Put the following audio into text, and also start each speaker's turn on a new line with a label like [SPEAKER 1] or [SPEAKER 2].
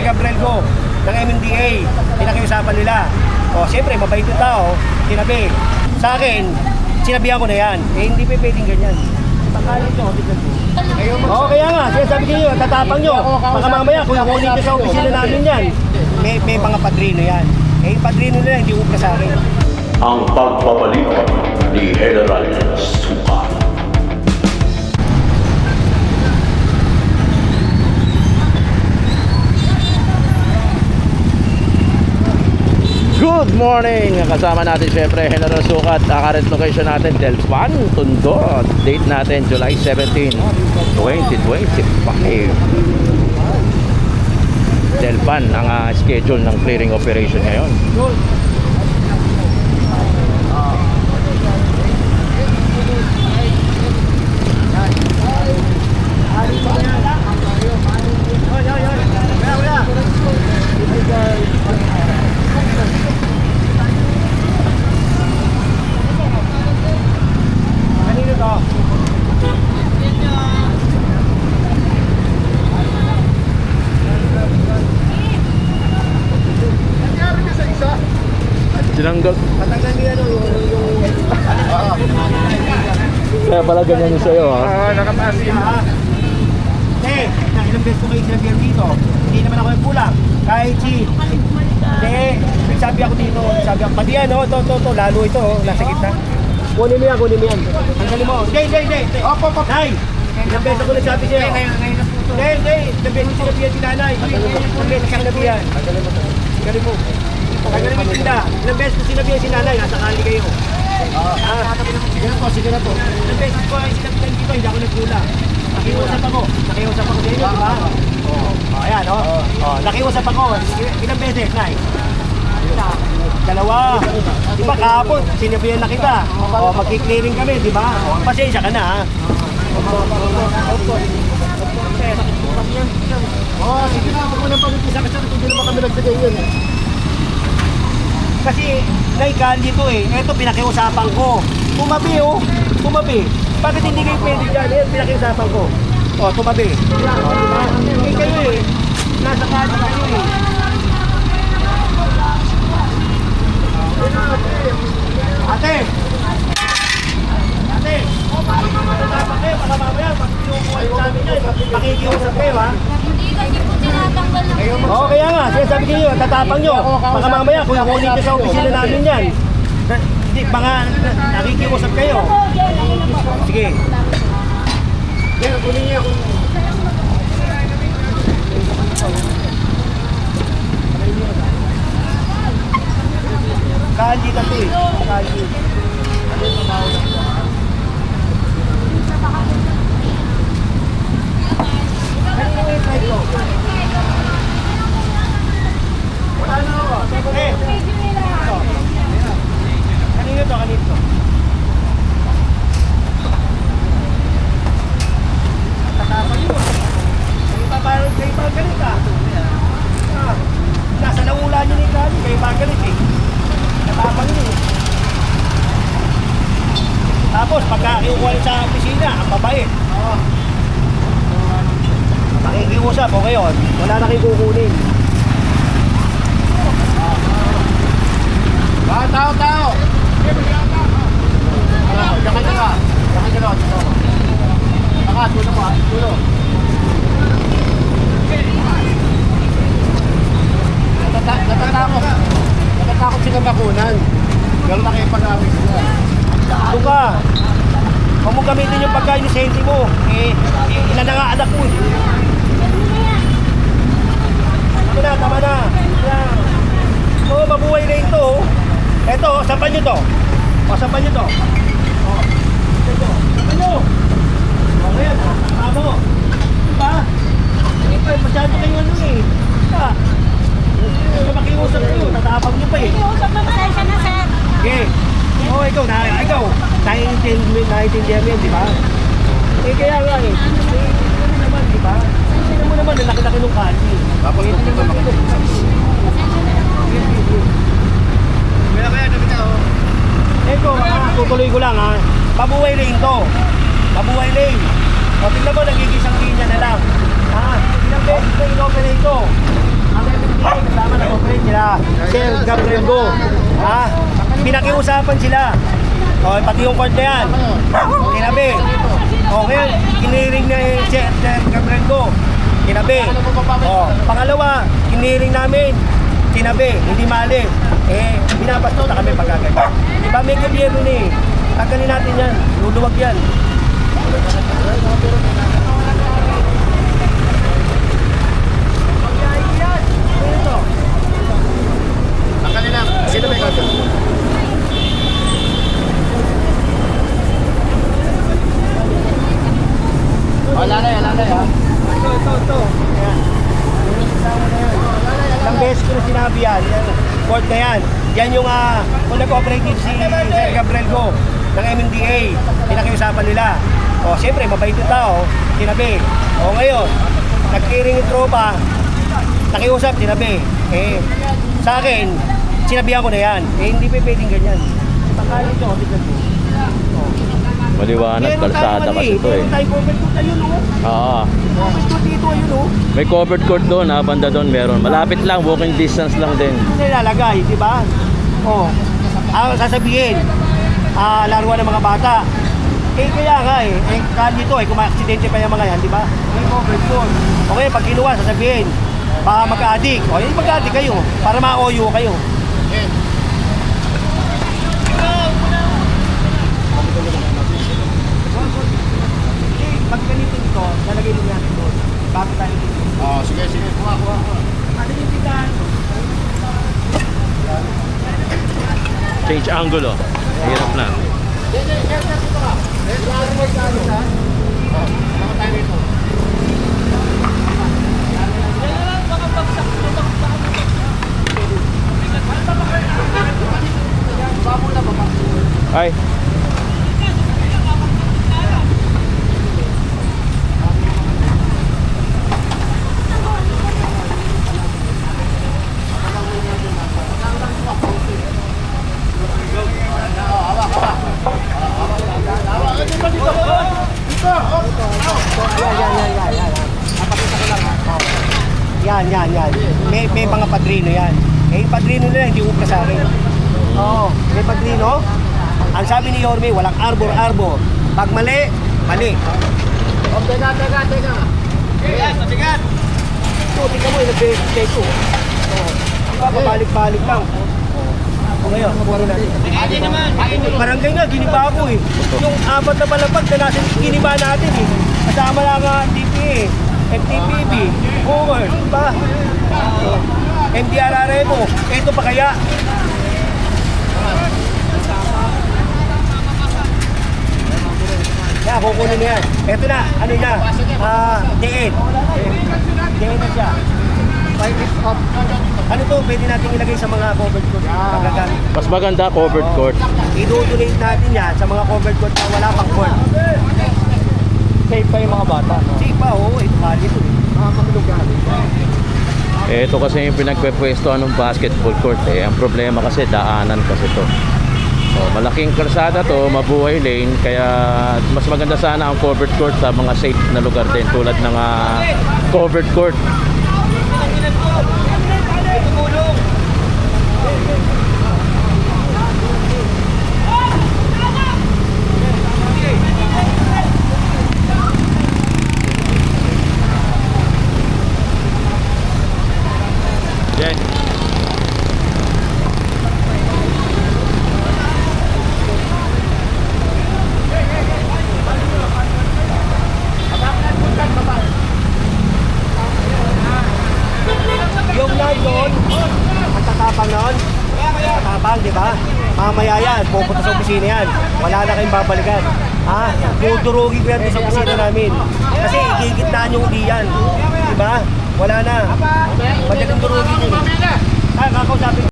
[SPEAKER 1] taga Brelgo ng MMDA. Pinakiusapan nila. O, siyempre, mabait yung tao, tinabi. Sa akin, sinabihan ko na yan. Eh, hindi pa pwedeng ganyan. Pakalit nyo, tignan mo. Oo, kaya nga, sinasabi ko nyo, tatapang nyo. Baka mamaya, kung kunin nyo sa opisina namin yan, may, may mga padrino yan. Eh, yung padrino nila, hindi upra sa akin.
[SPEAKER 2] ang pagbabalik ni General Suka.
[SPEAKER 3] Good morning! Kasama natin syempre General Sukat Ang current location natin Delpan, Tondo Date natin July 17 2025 Delpan ang ah, schedule ng clearing operation ngayon
[SPEAKER 1] Kanino to?
[SPEAKER 3] Sinanggal
[SPEAKER 1] Patanggal niya ano, yung... yung...
[SPEAKER 3] Kaya pala ganyan yung sa'yo ha
[SPEAKER 1] Oo, nakataas yun ha. Eh, na ilang beses ko kayo sinabihan dito. Hindi naman ako nagkulang. Kahit si... Hindi, sabi ako dito, sabi ako, pati yan, oh, to, to, to, lalo ito, oh, nasa gitna. Kunin mo yan, kunin mo yan. Tanggalin mo. Hindi, hindi, hindi. Opo, opo. Nay, ilang beses ako nagsabi sa'yo. Hindi, hindi, ilang beses ko sinabihan si nanay. Ilang beses ko sinabihan. Tanggalin mo. Tanggalin mo yung tinda. Ilang beses ko sinabihan si nanay, nasa kali kayo. Ah, sige na po, sige na po. Ilang beses ko ay sinabihan dito, hindi ako nagkulang. Nakiusap ako. Nakiusap ako sa inyo, di ba? Oo. Oh, ayan, oh. Oh, nakiusap ako. Il- Ilang beses, Nay? Dalawa. Di ba kahapon, sinabihan na kita. O, magki-clearing kami, di ba? O, pasensya ka na, ha? Oh, sige na, huwag mo nang pag-upisa kasi hindi naman kami nagbigay yun eh. Kasi naikali to eh. Ito pinakiusapan ko. Tumabi oh. Tumabi. Bakit hindi kayo pwede dyan? Eh, pinakiusapan ko. Oh, tumabi. Oh, diba? Eh kayo eh. Nasa kanya kayo eh. Ate! Ate! Matapang kayo, baka mamaya, pag pinukuha yung namin yan, makikiusap kayo ha.
[SPEAKER 4] Hindi kasi po tinatanggal ng
[SPEAKER 1] Oo, kaya nga, sinasabi ko nyo, tatapang nyo. Baka mamaya, kung kunin nyo sa opisina namin yan. Na- Hindi, mga na- nakikiusap kayo. Sige. Yan, kunin niya. Kanji kasi. Kanji. Ano yung flight ko? Ano ako? Eh, ito. Kanino to? Kanino to? Tatapang yun. Kayo pa parang kayo pa galit ah. Ah, Nasa naula niyo ni Kali, kayo pa galit eh. Tatapang yun eh. Tapos pagka niyo sa opisina, ang babait. Oo. Nakikiusap, okay yun. Wala na kayo kukunin.
[SPEAKER 5] Ah, tao, tao! Ah, Jaka, jaka. Jaka, jaka. Jaka, tulo mo, ah. tulo. Natata- Natatakot. Natatakot silang bakunan. Gano'n na kayo sila.
[SPEAKER 1] Doon ka. Huwag mo gamitin yung pagkain ni Senti mo. Eh, eh, ilan na nga anak mo eh. Tama na, tama na. Yan. Oo, mabuhay na ito. oh. Oh, sampan nyo to. O, sampan nyo to. O, ito. Sampan nyo. O, ngayon, tama mo. Diba? Ito, masyado kayo ano eh. Diba? Kung makiusap kayo, tatapang nyo pa eh.
[SPEAKER 4] Pasensya na, sir.
[SPEAKER 1] Okay. Oo, ikaw na, ikaw. Naiintindihan, mo yan, di ba? Eh, kaya nga eh. Eh, ano naman, di ba? Tingnan mo naman, ang laki-laki ng kali.
[SPEAKER 5] Tapos
[SPEAKER 1] Eh,
[SPEAKER 5] kung
[SPEAKER 1] tingnan mo
[SPEAKER 5] ito
[SPEAKER 1] naman.
[SPEAKER 5] Kaya kaya, dami na, oh.
[SPEAKER 1] Eko, tutuloy ko lang ha. Pabuhay lane to. Pabuhay lane. O, tingnan mo, nagigisang linya na lang. Ha? Ilang beses na inoperate to. Sir Gabriel Go. Ha? Pinakiusapan sila. O, pati yung na yan. Tinabi. O, ngayon, kiniring na eh, Sir, Gabriel Go. Tinabi. O, pangalawa, kiniring namin. Tinabi, hindi mali. Eh, binabastos na kami pagkaganyan. Di ba may gobyerno na eh. Tagalin natin yan. Luluwag yan.
[SPEAKER 5] Ang kanila, sino may kaso? Oh, lalay, lalay ha.
[SPEAKER 1] Ito, ito, ito. Ayan. Ilang ko sinabi yan. Yan, court na yan. Yan yung, ah, kung nag-operative si Sir Gabriel Go ng MMDA, pinakiusapan nila. O, siyempre, mabait yung tao, tinabi. O, ngayon, nagkiring yung tropa, nakiusap, tinabi. Eh, sa akin, sinabihan ko na yan. Eh, hindi pa pwedeng ganyan. Tangalin ko, tignan mo.
[SPEAKER 3] Maliwanag, kalsada kasi ito eh.
[SPEAKER 1] Meron tayong covered court, ayun o.
[SPEAKER 3] Oo.
[SPEAKER 1] Covered court dito, ayun o.
[SPEAKER 3] May covered court doon ha, banda doon meron. Malapit lang, walking distance lang din.
[SPEAKER 1] nilalagay, di ba? Oh. Ang sasabihin, ah, laruan ng mga bata. Eh kaya nga eh, eh kali ito eh, kung aksidente pa yung mga yan, di ba? May covered court. Okay, pag kinuha, sasabihin, baka magka-addict. O, yun magka-addict kayo, para ma-OU kayo. Eh, pag ganito ito, lalagay mo natin doon. Bago tayo dito.
[SPEAKER 5] Oh, sige, sige. Kuha, kuha, kuha.
[SPEAKER 1] Ano yung tindahan?
[SPEAKER 3] Oh. Hirap na.
[SPEAKER 5] Hindi, hindi, sir, sir, dito ka. Eh, lalo mo sa ano, ha? Oh, tama tayo dito.
[SPEAKER 3] Ay.
[SPEAKER 1] Yan, yan, yan, yan, yan. Napakita ko lang. ha? Oh. Yan, yan, yan. May, may mga padrino yan. Eh, yung padrino nila, hindi upla sa akin. Oo, may padrino. Ang sabi ni Yorme, walang arbor-arbor. Pag mali, mali.
[SPEAKER 5] Oh, teka, teka, teka.
[SPEAKER 1] Ito, tingnan mo, yung nag-verify ko. Oo. Diba, pabalik-balik lang. O ngayon, kuha rin natin. Barangay nga, giniba ako eh. Yung apat na palapag na nasa giniba natin eh. Kasama lang nga DPA, FTPB, Homer, diba? Oh. MDRRMO, eto pa kaya? Yan, kukunin na yan. Eto na, ano na, ah, DN. DN na siya. Ano to, pwede natin ilagay sa mga covered court. Magagamit.
[SPEAKER 3] Mas maganda covered court.
[SPEAKER 1] I-donate natin yan sa mga covered court na wala pang court. Safe pa yung mga bata, no? Safe pa, oo. Ito ito. Mga mga lugar.
[SPEAKER 3] Eh, ito kasi yung pinagpepwestohan ng basketball court eh. Ang problema kasi daanan kasi to. So, malaking kalsada to, mabuhay lane, kaya mas maganda sana ang covered court sa mga safe na lugar din tulad ng ah, covered court. Yan.
[SPEAKER 1] Yung nandun, ang tatapang nun, tatapang, di ba? Mamaya yan, pupunta sa opisina yan. Wala na kayong babalikan. Ha? Dudurugin ko yan doon sa opisina namin. Kasi igigitnaan yung uli yan. Di ba? Wala na. Madaling durugin yun. Ah, kakausapin